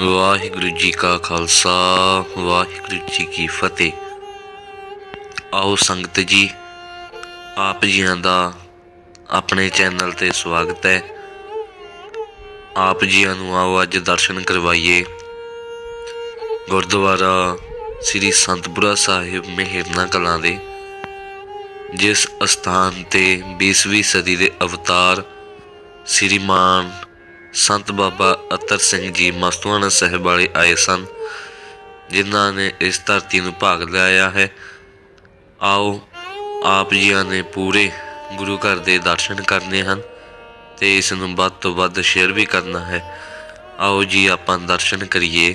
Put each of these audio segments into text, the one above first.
ਵਾਹਿਗੁਰੂ ਜੀ ਕਾ ਖਾਲਸਾ, ਵਾਹਿਗੁਰੂ ਜੀ ਕੀ ਫਤਿਹ। ਆਓ ਸੰਗਤ ਜੀ, ਆਪ ਜੀਆਂ ਦਾ ਆਪਣੇ ਚੈਨਲ ਤੇ ਸਵਾਗਤ ਹੈ। ਆਪ ਜੀਆਂ ਨੂੰ ਆਓ ਅੱਜ ਦਰਸ਼ਨ ਕਰਵਾਈਏ। ਗੁਰਦੁਆਰਾ ਸ੍ਰੀ ਸੰਤਪੁਰਾ ਸਾਹਿਬ ਮਹਿਰਨਾ ਕਲਾਂ ਦੇ, ਜਿਸ ਅਸਥਾਨ ਤੇ 20ਵੀਂ ਸਦੀ ਦੇ ਅਵਤਾਰ ਸ੍ਰੀਮਾਨ ਸੰਤ ਬਾਬਾ ਅਤਰ ਸਿੰਘ ਜੀ ਮਸਤੂਆਣਾ ਸਾਹਿਬ ਵਾਲੇ ਆਏ ਸਨ, ਜਿਨ੍ਹਾਂ ਨੇ ਇਸ ਧਰਤੀ ਨੂੰ ਭਾਗ ਲਿਆਇਆ ਹੈ। ਆਓ, ਆਪ ਜੀਆਂ ਨੇ ਪੂਰੇ ਗੁਰੂ ਘਰ ਦੇ ਦਰਸ਼ਨ ਕਰਨੇ ਹਨ ਤੇ ਇਸ ਨੂੰ ਵੱਧ ਤੋਂ ਵੱਧ ਸ਼ੇਅਰ ਵੀ ਕਰਨਾ ਹੈ। ਆਓ ਜੀ, ਆਪਾਂ ਦਰਸ਼ਨ ਕਰੀਏ।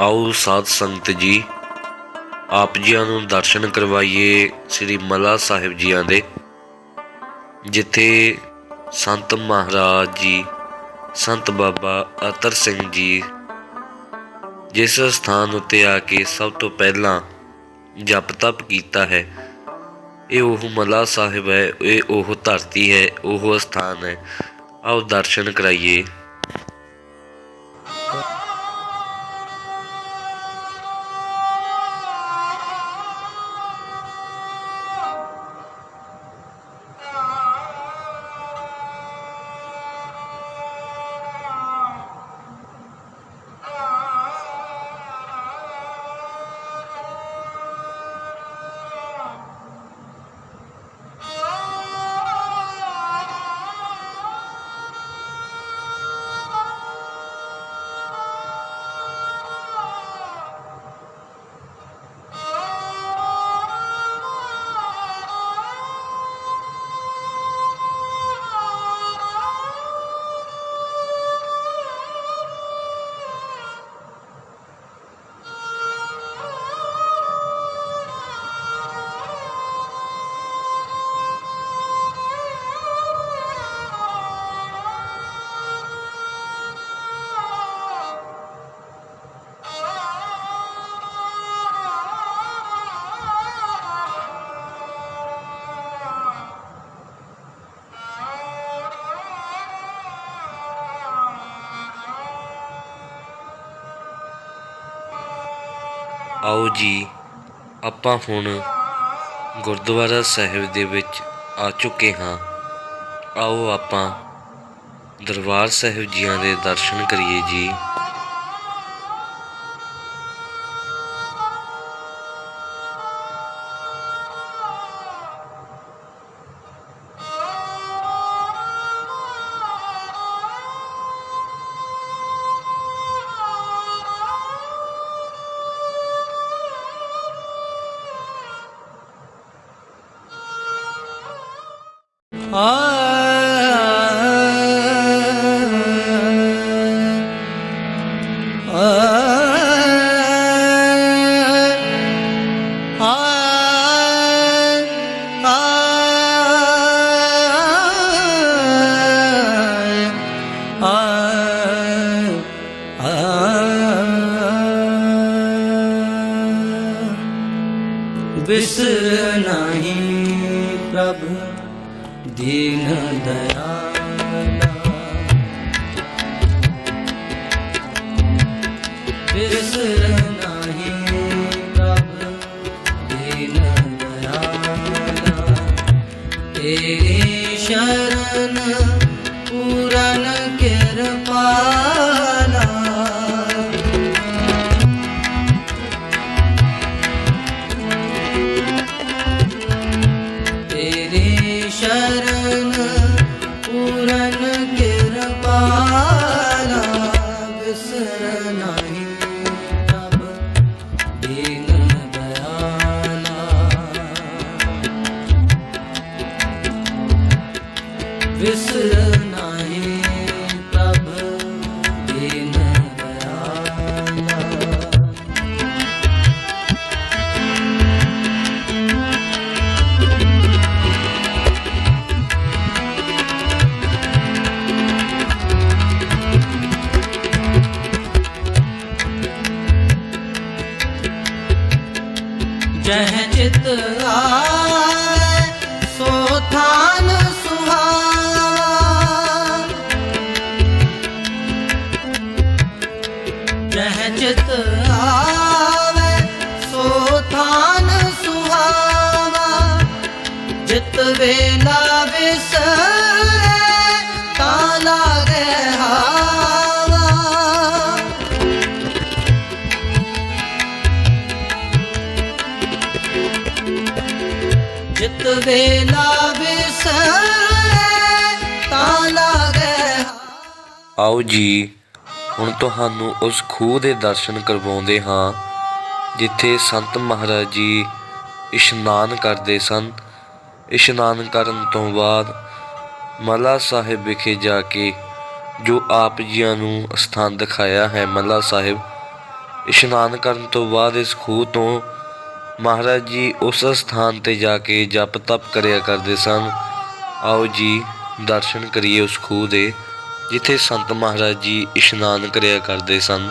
ਆਓ ਸਾਧ ਸੰਗਤ ਜੀ, ਆਪ ਜੀਆਂ ਨੂੰ ਦਰਸ਼ਨ ਕਰਵਾਈਏ ਸ੍ਰੀ ਮਲਾ ਸਾਹਿਬ ਜੀਆਂ ਦੇ, ਜਿੱਥੇ ਸੰਤ ਮਹਾਰਾਜ ਜੀ, ਸੰਤ ਬਾਬਾ ਅਤਰ ਸਿੰਘ ਜੀ, ਜਿਸ ਸਥਾਨ ਉੱਤੇ ਆ ਕੇ ਸਭ ਤੋਂ ਪਹਿਲਾਂ ਜਪ ਤਪ ਕੀਤਾ ਹੈ, ਇਹ ਉਹ ਮਲਾ ਸਾਹਿਬ ਹੈ, ਇਹ ਉਹ ਧਰਤੀ ਹੈ, ਉਹ ਸਥਾਨ ਹੈ। ਆਓ ਦਰਸ਼ਨ ਕਰਾਈਏ। ਆਓ ਜੀ, ਆਪਾਂ ਹੁਣ ਗੁਰਦੁਆਰਾ ਸਾਹਿਬ ਦੇ ਵਿੱਚ ਆ ਚੁੱਕੇ ਹਾਂ। ਆਓ ਆਪਾਂ ਦਰਬਾਰ ਸਾਹਿਬ ਜੀਆਂ ਦੇ ਦਰਸ਼ਨ ਕਰੀਏ ਜੀ। 哎。ਨਹੀਂ ਪ੍ਰਭ ਦੇ ਦੀਨ ਦਇਆਲਾ ਬਿਸਰ ਨਹੀਂ ਪ੍ਰਭ ਦੀਨ ਦਇਆਲਾ ਤੇਰੀ ਵਿਸਰ ਨਹੀਂ ਪ੍ਰਭ ਦੀਨ ਦਇਆਲਾ। ਜਹ ਚਿਤ ਆਵੇ ਵੇਲਾ ਵਿਸਰੇ ਤਾਂ ਲਾਗੇ ਆਓ ਜੀ, ਹੁਣ ਤੁਹਾਨੂੰ ਉਸ ਖੂਹ ਦੇ ਦਰਸ਼ਨ ਕਰਵਾਉਂਦੇ ਹਾਂ, ਜਿੱਥੇ ਸੰਤ ਮਹਾਰਾਜ ਜੀ ਇਸ਼ਨਾਨ ਕਰਦੇ ਸਨ। ਇਸ਼ਨਾਨ ਕਰਨ ਤੋਂ ਬਾਅਦ ਮਲਾ ਸਾਹਿਬ ਵਿਖੇ ਜਾ ਕੇ ਜੋ ਆਪ ਜੀਆਂ ਨੂੰ ਸਥਾਨ ਦਿਖਾਇਆ ਹੈ ਮਲਾ ਸਾਹਿਬ, ਇਸ਼ਨਾਨ ਕਰਨ ਤੋਂ ਬਾਅਦ ਇਸ ਖੂਹ ਤੋਂ ਮਹਾਰਾਜ ਜੀ ਉਸ ਸਥਾਨ ਤੇ ਜਾ ਕੇ ਜਪ ਤਪ ਕਰਿਆ ਕਰਦੇ ਸਨ। ਆਓ ਜੀ, ਦਰਸ਼ਨ ਕਰੀਏ ਉਸ ਖੂਹ ਦੇ, ਜਿੱਥੇ ਸੰਤ ਮਹਾਰਾਜ ਜੀ ਇਸ਼ਨਾਨ ਕਰਿਆ ਕਰਦੇ ਸਨ।